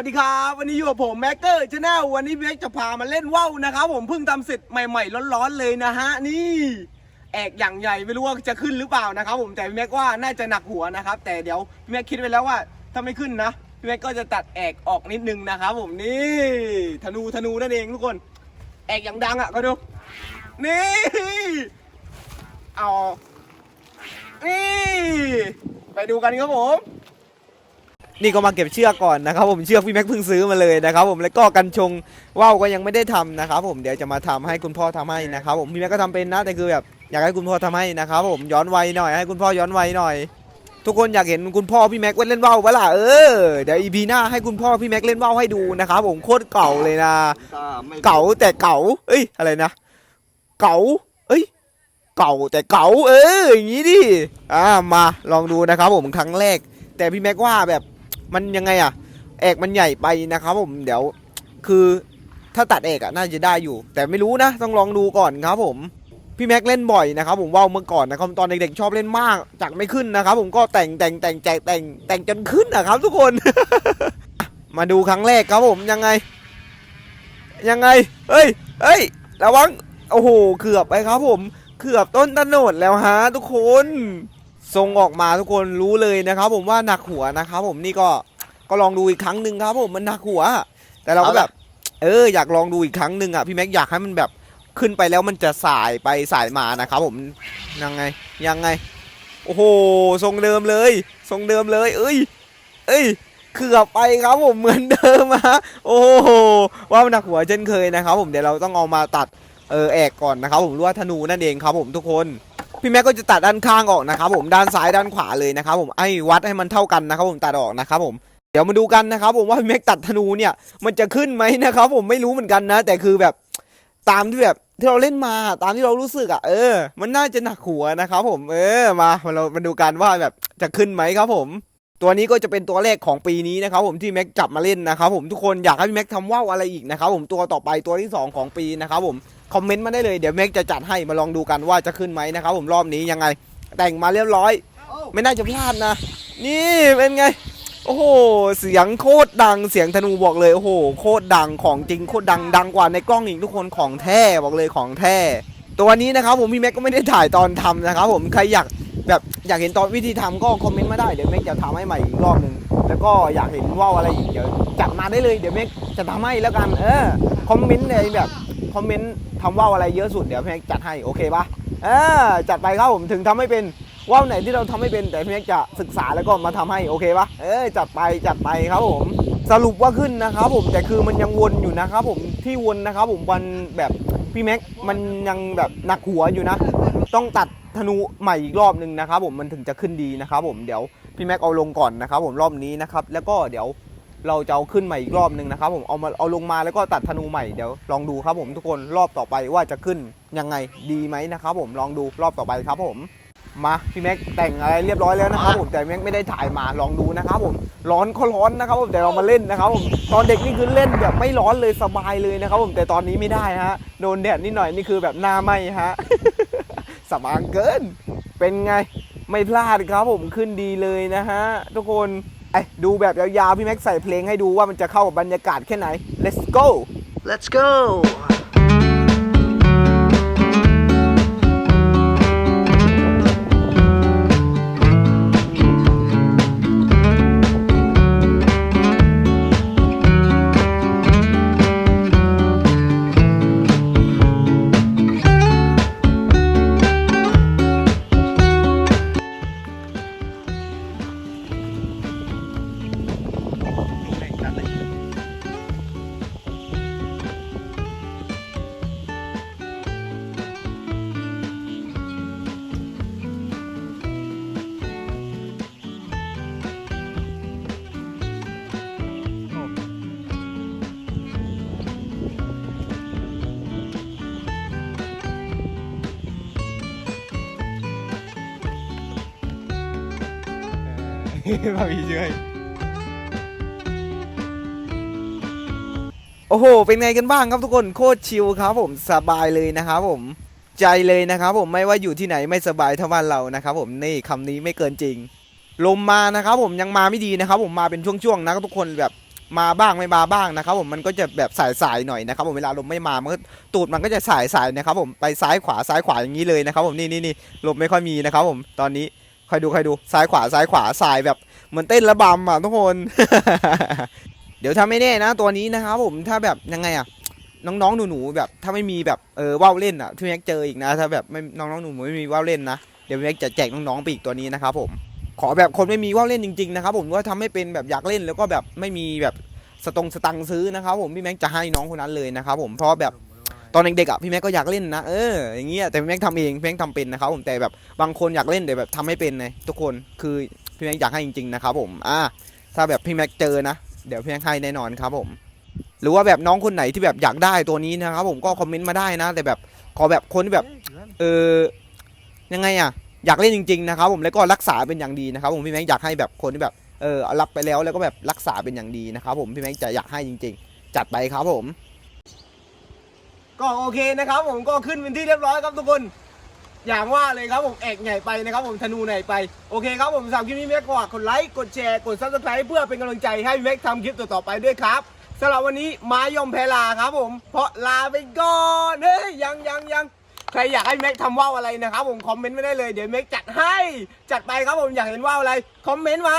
วัสดีครับ วันนี้อยู่กับผมแม็กเกอร์ชาแนลวันนี้พี่แม็กจะพามาเล่นว่าวนะครับผมเพิ่งทำเสร็จใหม่ๆร้อนๆเลยนะฮะนี่แอกอย่างใหญ่ไม่รู้ว่าจะขึ้นหรือเปล่านะครับ ผมแต่พี่แม็กว่าน่าจะหนักหัวนะครับ แต่เดี๋ยวพี่แม็กคิดไว้แล้วว่าถ้าไม่ขึ้นนะพี่แม็กก็จะตัดแอกออกนิดนึงนะครับ ผมนี่ธนูธนูนั่นเองทุกคน แอกอย่างดังอะก็ดูนี่เอานี่ไปดูกันครับผม นี่ก็มาเก็บเชือกก่อนนะครับผมเชือกพี่แม็กเพิ่งซื้อมาเลยนะครับผมแล้วก็กันชงว่าวก็ยังไม่ได้ทำนะครับผมเดี๋ยวจะมาทำให้คุณพ่อทำให้นะครับผมพี่แม็กก็ทำเป็นนะแต่คือแบบอยากให้คุณพ่อทำให้นะครับผมย้อนวัยหน่อยให้คุณพ่อย้อนวัยหน่อย ทุกคนอยากเห็นคุณพ่อพี่แม็กเล่นว่าวปล่ะเออเดี๋ยวอีพีหน้าให้คุณพ่อพี่แม็กเล่นว่าวให้ดูนะครับผมโคตรเก่าเลยนะเก่าแต่เก่า เอ้ยอะไรนะ เก่าเอ้ยเก่าแต่เก่าเอออย่างนี้ดิอ่ามาลองดูนะครับผมครั้งแรก แต่พี่แม็กว่าแบบ มันยังไงอะแอกมันใหญ่ไปนะครับผมเดี๋ยวคือถ้าตัดเอกอะน่าจะได้อยู่ แต่ไม่รู้นะต้องลองดูก่อนครับผมพี่แม็กเล่นบ่อยนะครับผมว่าวเมื่อก่อนนะครับตอนเด็กๆชอบเล่นมากจากไม่ขึ้นนะครับผมก็แต่งแต่งแต่งแต่งแต่งแต่งจนขึ้นนะครับทุกคน มาดูครั้งแรกครับผมยังไง ยังไงเฮ้ยเฮ้ยระวังโอ้โหเกือบไปครับผมเกือบต้นตะโนดแล้วฮะทุกคน ทรงออกมาทุกคนรู้เลยนะครับผมว่าหนักหัวนะครับผมนี่ก็ก็ลองดูอีกครั้งหนึ่งครับผมมันหนักหัว แต่เราก็แบบ เอออยากลองดูอีกครั้งหนึ่งอะพี่แม็กอยากให้มันแบบขึ้นไปแล้วมันจะสายไปสายมานะครับผมยังไงยังไง โอ้โหทรงเดิมเลย ทรงเดิมเลย เอ้ย เอ้ยเกือบไปครับผมเหมือนเดิมฮะโอ้โหว่ามันหนักหัวเช่นเคยนะครับ ผมเดี๋ยวเราต้องเอามาตัดเออแอกก่อนนะครับผมหรือว่าธนูนั่นเองครับผมทุกคน พี่แม็กก็จะตัดด้านข้างออกนะครับผมด้านซ้ายด้านขวาเลยนะครับผมไอ้วัดให้มันเท่ากันนะครับผมตัดออกนะครับผมเดี๋ยวมาดูกันนะครับผมว่าพี่แม็กตัดธนูเนี่ย มันจะขึ้นไหมนะครับผมไม่รู้เหมือนกันนะ แต่คือแบบตามที่แบบที่เราเล่นมาตามที่เรารู้สึกอะเออ มันน่าจะหนักหัวนะครับผมเออมาเรามาดูกันว่าแบบจะขึ้นไหมครับผมตัวนี้ก็จะเป็นตัวแรกของปีนี้นะครับผมที่แม็กจับมาเล่นนะครับผมทุกคนอยากให้พี่แม็กทำว่าวอะไรอีกนะครับผมตัวต่อไปตัวที่ 2 ของปีนะครับผม คอมเมนต์มาได้เลยเดี๋ยวแม็กจะจัดให้มาลองดูกันว่าจะขึ้นไหมนะครับผมรอบนี้ยังไง แต่งมาเรียบร้อย ไม่น่าจะพลาดนะ นี่เป็นไง โอ้โห เสียงโคตรดังเสียงธนูบอกเลย โอ้โห โคตรดังของจริงโคตรดังดังกว่าในกล้องอีกทุกคนของแท้บอกเลยของแท้ตัวนี้นะครับผมพี่แม็กก็ไม่ได้ถ่ายตอนทำนะครับผมใครอยากแบบอยากเห็นตอนวิธีทำก็คอมเมนต์มาได้เดี๋ยวแม็กจะทำให้ใหม่อีกรอบหนึ่งแล้วก็อยากเห็นว่าวอะไรอีกเดี๋ยวจัดมาได้เลยเดี๋ยวแม็กจะทำให้แล้วกันเออคอมเมนต์ในแบบ คอมเมนต์ทำว่าวอะไรเยอะสุดเดี๋ยวพี่แม็กจัดให้โอเคปะเออจัดไปครับผมถึงทำไม่เป็นว่าวไหนที่เราทำไม่เป็นแต่พี่แม็กจะศึกษาแล้วก็มาทำให้โอเคปะเออจัดไปจัดไปครับผม สรุปว่าขึ้นนะครับผมแต่คือมันยังวนอยู่นะครับผมที่วนนะครับผมวันแบบพี่แม็กมันยังแบบหนักหัวอยู่นะ ต้องตัดธนูใหม่อีกรอบหนึ่งนะครับผมมันถึงจะขึ้นดีนะครับผมเดี๋ยวพี่แม็กเอาลงก่อนนะครับผมรอบนี้นะครับแล้วก็เดี๋ยว เราจะเอาขึ้นใหม่อีกรอบหนึ่งนะครับผมเอามาเอาลงมาแล้วก็ตัดธนูใหม่เดี๋ยวลองดูครับผมทุกคนรอบต่อไปว่าจะขึ้นยังไงดีไหมนะครับผมลองดูรอบต่อไปครับผมมาพี่แม็กแต่งอะไรเรียบร้อยแล้วนะครับผมแต่แม็กไม่ได้ถ่ายมาลองดูนะครับผมร้อนก็ร้อนนะครับผมแต่เรามาเล่นนะครับผมตอนเด็กนี่คือเล่นแบบไม่ร้อนเลยสบายเลยนะครับผมแต่ตอนนี้ไม่ได้ฮะโดนแดดนิดหน่อยนี่คือแบบหน้าไหมฮะสบางเกิน เป็นไงไม่พลาดครับผมขึ้นดีเลยนะฮะทุกคน ไอ้ดูแบบยาวๆ พี่แม็กใส่เพลงให้ดูว่ามันจะเข้ากับบรรยากาศแค่ไหน let's go Let's go! มาพี่ช่วยโอ้โห เป็นไงกันบ้างครับทุกคนโคตรชิลครับผมสบายเลยนะครับผมใจเลยนะครับผมไม่ว่าอยู่ที่ไหนไม่สบายเท่าบ้านเรานะครับผมนี่คำนี้ไม่เกินจริง ลมมานะครับผมยังมาไม่ดีนะครับผมมาเป็นช่วงๆนะครับทุกคนแบบมาบ้างไม่มาบ้างนะครับผมมันก็จะแบบสายๆหน่อยนะครับผมเวลาลมไม่มามันก็ตูดมันก็จะสายสายๆนะครับผมไปซ้ายขวาซ้ายขวาอย่างนี้เลยนะครับผมนี่นี่นี่ลมไม่ค่อยมีนะครับผมตอนนี้ คอยดูคอยดูซ้ายขวาซ้ายขวาสายแบบเหมือนเต้นระบำอะทุกคน เดี๋ยวถ้าไม่แน่นะตัวนี้นะครับผมถ้าแบบยังไงอะน้องๆหนูๆแบบถ้าไม่มีแบบเออว่าวเล่นอะพี่แม็กเจออีกนะถ้าแบบไม่น้องๆหนูๆไม่มีว่าวเล่นนะเดี๋ยวพี่แม็กจะแจกน้องๆไปอีกตัวนี้นะครับผมขอแบบคนไม่มีว่าวเล่นจริงๆนะครับผมว่าทำให้เป็นแบบอยากเล่นแล้วก็แบบไม่มีแบบสตงสตังซื้อนะครับผมพี่แม็กจะให้น้องคนนั้นเลยนะครับผมเพราะแบบ ตอนเด็กๆอะพี่แม็กก็อยากเล่นนะเอออย่างเงี้ยแต่พี่แม็กทำเองพี่แม็กทำเป็นนะครับผมแต่แบบบางคนอยากเล่นแต่แบบทำไม่เป็นไงทุกคนคือพี่แม็กอยากให้จริงๆนะครับผมอ่าถ้าแบบพี่แม็กเจอนะเดี๋ยวพี่แม็กให้แน่นอนครับผม หรือว่าแบบน้องคนไหนที่แบบอยากได้ตัวนี้นะครับผมก็คอมเมนต์มาได้นะ แต่แบบขอแบบคนที่แบบเออยังไงอะอยากเล่นจริงๆนะครับผมแล้วก็รักษาเป็นอย่างดีนะครับผมพี่แม็กอยากให้แบบคนที่แบบเออรับไปแล้วแล้วก็แบบรักษาเป็นอย่างดีนะครับผมพี่แม็กจะอยากให้จริง ๆ จัดไปครับผม ก็โอเคนะครับ ผมก็ขึ้นเป็นที่เรียบร้อยครับทุกคน อย่างว่าเลยครับผมแอกใหญ่ไปนะครับ ผมธนูใหญ่ไปโอเคครับผมสำหรับคลิปนี้แม็กก็ฝากกดไลค์กดแชร์กดซับสไครต์เพื่อเป็นกำลังใจให้แม็กทำคลิปต่อๆไปด้วยครับสำหรับวันนี้มายอมแพลาครับผม เพราะลาไปก่อนเฮ้ยยังยังยังใครอยากให้แม็กทำว่าวอะไรนะครับ ผมคอมเมนต์ไว้ได้เลยเดี๋ยวแม็กจัดให้ จัดไปครับผมอยากเห็นว่าวอะไรคอมเมนต์มา